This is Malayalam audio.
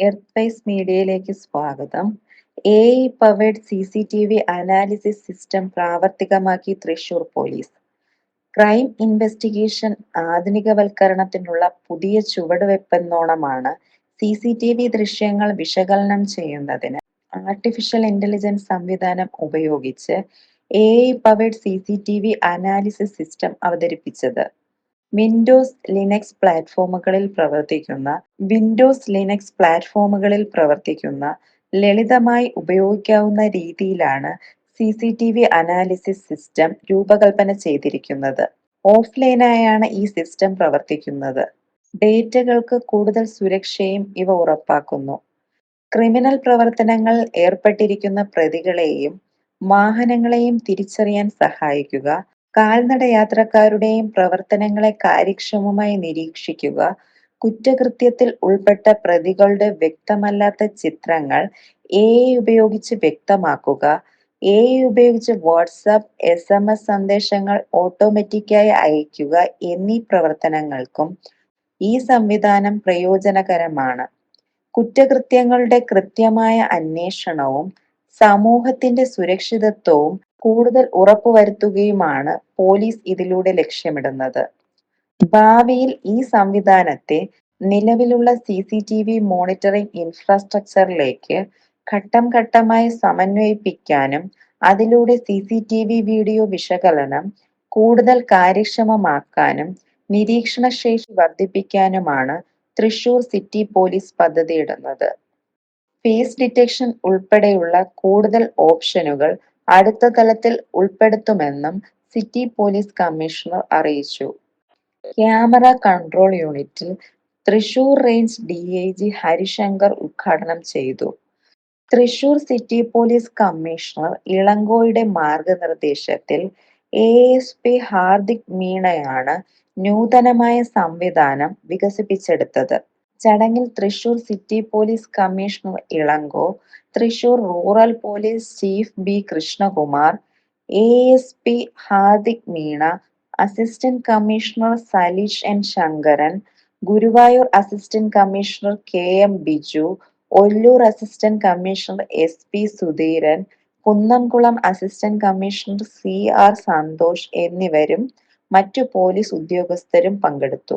എർത്ത് വൈസ് മീഡിയയിലേക്ക് സ്വാഗതം. A powered C C T V analysis system പ്രാവർത്തികമാക്കി Thrissur police. Crime investigation ആധുനികവൽക്കരണത്തിനുള്ള പുതിയ ചുവടുവെപ്പെന്നോണമാണ് സി സി ടി വി ദൃശ്യങ്ങൾ വിശകലനം ചെയ്യുന്നതിന് ആർട്ടിഫിഷ്യൽ ഇന്റലിജൻസ് സംവിധാനം ഉപയോഗിച്ച് A powered C C T V analysis system അവതരിപ്പിച്ചത്. വിൻഡോസ് ലിനക്സ് പ്ലാറ്റ്ഫോമുകളിൽ പ്രവർത്തിക്കുന്ന വിൻഡോസ് ലിനക്സ് പ്ലാറ്റ്ഫോമുകളിൽ പ്രവർത്തിക്കുന്ന ലളിതമായി ഉപയോഗിക്കാവുന്ന രീതിയിലാണ് C C T V analysis system രൂപകൽപ്പന ചെയ്തിരിക്കുന്നത്. ഓഫ്ലൈനായാണ് ഈ സിസ്റ്റം പ്രവർത്തിക്കുന്നത്. ഡേറ്റകൾക്ക് കൂടുതൽ സുരക്ഷയും ഇവ ഉറപ്പാക്കുന്നു. ക്രിമിനൽ പ്രവർത്തനങ്ങൾ ഏർപ്പെട്ടിരിക്കുന്ന പ്രതികളെയും വാഹനങ്ങളെയും തിരിച്ചറിയാൻ സഹായിക്കുക, കാൽനടയാത്രക്കാരുടെയും പ്രവർത്തനങ്ങളെ കാര്യക്ഷമമായി നിരീക്ഷിക്കുക, കുറ്റകൃത്യത്തിൽ ഉൾപ്പെട്ട പ്രതികളുടെ വ്യക്തമല്ലാത്ത ചിത്രങ്ങൾ എ ഉപയോഗിച്ച് വ്യക്തമാക്കുക, എ ഉപയോഗിച്ച് വാട്സാപ്പ് എസ് എം എസ് സന്ദേശങ്ങൾ ഓട്ടോമാറ്റിക്കായി അയക്കുക എന്നീ പ്രവർത്തനങ്ങൾക്കും ഈ സംവിധാനം പ്രയോജനകരമാണ്. കുറ്റകൃത്യങ്ങളുടെ കൃത്യമായ അന്വേഷണവും സമൂഹത്തിന്റെ സുരക്ഷിതത്വവും കൂടുതൽ ഉറപ്പുവരുത്തുകയുമാണ് പോലീസ് ഇതിലൂടെ ലക്ഷ്യമിടുന്നത്. ഭാവിയിൽ ഈ സംവിധാനത്തെ നിലവിലുള്ള C C T V monitoring ഇൻഫ്രാസ്ട്രക്ചറിലേക്ക് ഘട്ടം ഘട്ടമായി സമന്വയിപ്പിക്കാനും അതിലൂടെ C C T V video വിശകലനം കൂടുതൽ കാര്യക്ഷമമാക്കാനും നിരീക്ഷണ ശേഷി വർദ്ധിപ്പിക്കാനുമാണ് തൃശൂർ സിറ്റി പോലീസ് പദ്ധതിയിടുന്നത്. ഫേസ് ഡിറ്റക്ഷൻ ഉൾപ്പെടെയുള്ള കൂടുതൽ ഓപ്ഷനുകൾ അടുത്ത തലത്തിൽ ഉൾപ്പെടുത്തുമെന്നും സിറ്റി പോലീസ് കമ്മീഷണർ അറിയിച്ചു. ക്യാമറ കൺട്രോൾ യൂണിറ്റിൽ Thrissur range D I G Harishankar ഉദ്ഘാടനം ചെയ്തു. തൃശൂർ സിറ്റി പോലീസ് കമ്മീഷണർ ഇളങ്കോയുടെ മാർഗനിർദ്ദേശത്തിൽ എ എസ് പി ഹാർദിക് മീണയാണ് നൂതനമായ സംവിധാനം വികസിപ്പിച്ചെടുത്തത്. ചടങ്ങിൽ Thrissur city police commissioner Ilango, Thrissur rural police chief B Krishnakumar, ASP Hardik Meena, assistant commissioner Saleesh N Sankaran, Guruvayur assistant commissioner K M Biju, Ollur assistant commissioner S P Sudheeran, Kunnamkulam assistant commissioner C R Santhosh എന്നിവരും മറ്റു പോലീസ് ഉദ്യോഗസ്ഥരും പങ്കെടുത്തു.